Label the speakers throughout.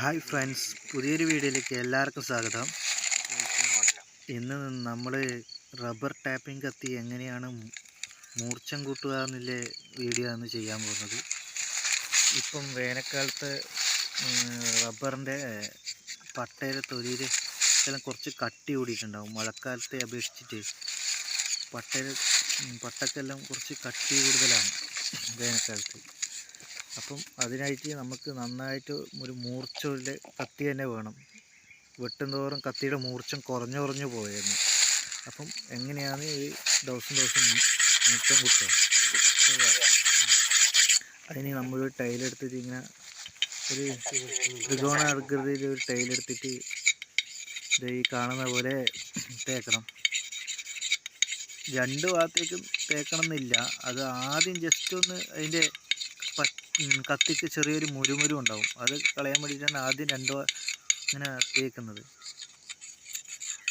Speaker 1: hi friends പുതിയൊരു വീഡിയോയിലേക്ക് എല്ലാവർക്കും സ്വാഗതം ഇന്ന് നമ്മൾ റബ്ബർ ടാപ്പിംഗ് കത്തി എങ്ങനെയാണ് മൂർച്ചം കൂട്ടുക എന്നുള്ള വീഡിയോ ആണ് ചെയ്യാൻ പോകുന്നത് ഇപ്പം വേനൽക്കാലത്ത് റബ്ബറിൻ്റെ പട്ടയിലെ തൊലിയിൽ എല്ലാം കുറച്ച് കട്ടി കൂടിയിട്ടുണ്ടാകും മഴക്കാലത്തെ അപേക്ഷിച്ചിട്ട് പട്ടയിൽ പട്ടക്കെല്ലാം കുറച്ച് കട്ടി കൂടുതലാണ് വേനൽക്കാലത്ത് അപ്പം അതിനായിട്ട് നമുക്ക് നന്നായിട്ട് ഒരു മൂർച്ചയുള്ള കത്തി തന്നെ വേണം വെട്ടുന്തോറും കത്തിയുടെ മൂർച്ചം കുറഞ്ഞു കുറഞ്ഞു പോയായിരുന്നു അപ്പം എങ്ങനെയാണ് ഈ ദിവസം ദിവസം മൂർച്ചം കുട്ടുക അതിന് നമ്മളൊരു ടൈലെടുത്തിട്ട് ഇങ്ങനെ ഒരു ത്രികോണ ആകൃതിയിൽ ഒരു ടൈലെടുത്തിട്ട് ഇത് ഈ കാണുന്ന പോലെ തേക്കണം രണ്ട് ഭാഗത്തേക്കും തേക്കണം എന്നില്ല അത് ആദ്യം ജസ്റ്റ് ഒന്ന് അതിൻ്റെ കത്തിക്ക് ചെറിയൊരു മുരുമുരു ഉണ്ടാവും അത് കളയാൻ വേണ്ടിയിട്ടാണ് ആദ്യം രണ്ടോ ഇങ്ങനെ തേക്കുന്നത്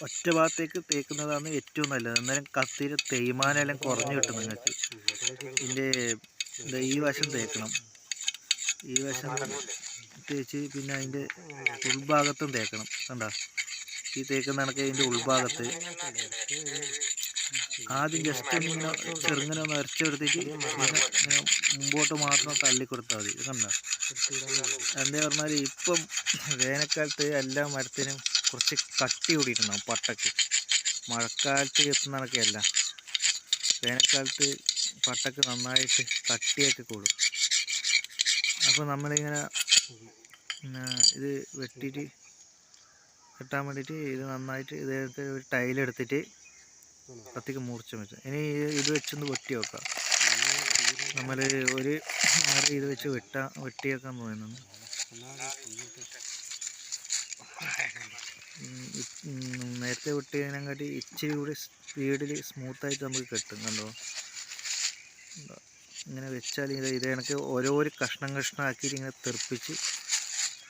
Speaker 1: ഒറ്റ ഭാഗത്തേക്ക് തേക്കുന്നതാണ് ഏറ്റവും നല്ലത് അന്നേരം കത്തിയിൽ തേയ്മാനെല്ലാം കുറഞ്ഞു കിട്ടും നിങ്ങൾക്ക് ഇതിൻ്റെ ഈ വശം തേക്കണം ഈ വശം തേച്ച് പിന്നെ അതിൻ്റെ ഉൾഭാഗത്തും തേക്കണം കണ്ടോ ഈ തേക്കുന്ന കണക്ക് അതിൻ്റെ ഉൾഭാഗത്ത് ആദ്യം ജസ്റ്റ് ഇങ്ങനെ ചെറുങ്ങനെ ഒന്ന് അരച്ചെടുത്തിട്ട് മുമ്പോട്ട് മാത്രം തള്ളി കൊടുത്താൽ മതി കണ്ട എന്താ പറഞ്ഞാൽ ഇപ്പം വേനൽക്കാലത്ത് എല്ലാ മരത്തിനും കുറച്ച് കട്ടി കൂടിയിട്ടുണ്ടാവും പട്ടക്ക് മഴക്കാലത്ത് എത്തുന്നതൊക്കെയല്ല വേനൽക്കാലത്ത് പട്ടക്ക് നന്നായിട്ട് കട്ടിയൊക്കെ കൂടും അപ്പോൾ നമ്മളിങ്ങനെ ഇത് വെട്ടിയിട്ട് കെട്ടാൻ വേണ്ടിയിട്ട് ഇത് നന്നായിട്ട് ഇതേ ഒരു ടൈലെടുത്തിട്ട് കത്തിക്ക് മൂർച്ച വെച്ച് ഇനി ഇത് വെച്ചൊന്ന് വെട്ടി വെക്കാം നമ്മൾ ഒരു മര ഇത് വെച്ച് വെട്ടാ വെട്ടിയേക്കാൻ പോകുന്നു നേരത്തെ വെട്ടിയതിനെക്കാട്ടി ഇച്ചിരി കൂടി സ്പീഡിൽ സ്മൂത്തായിട്ട് നമുക്ക് കിട്ടും കണ്ടോ ഇങ്ങനെ വെച്ചാൽ ഇത് ഇത് കണക്ക് ഓരോരോ കഷ്ണം കഷ്ണമാക്കിയിട്ട് ഇങ്ങനെ തെറിപ്പിച്ച്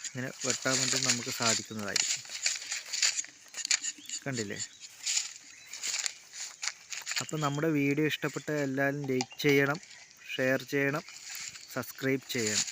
Speaker 1: ഇങ്ങനെ വെട്ടാൻ വേണ്ടി നമുക്ക് സാധിക്കുന്നതായിരിക്കും കണ്ടില്ലേ അപ്പോൾ നമ്മുടെ വീഡിയോ ഇഷ്ടപ്പെട്ട എല്ലാവരും ലൈക്ക് ചെയ്യണം ഷെയർ ചെയ്യണം സബ്സ്ക്രൈബ് ചെയ്യണം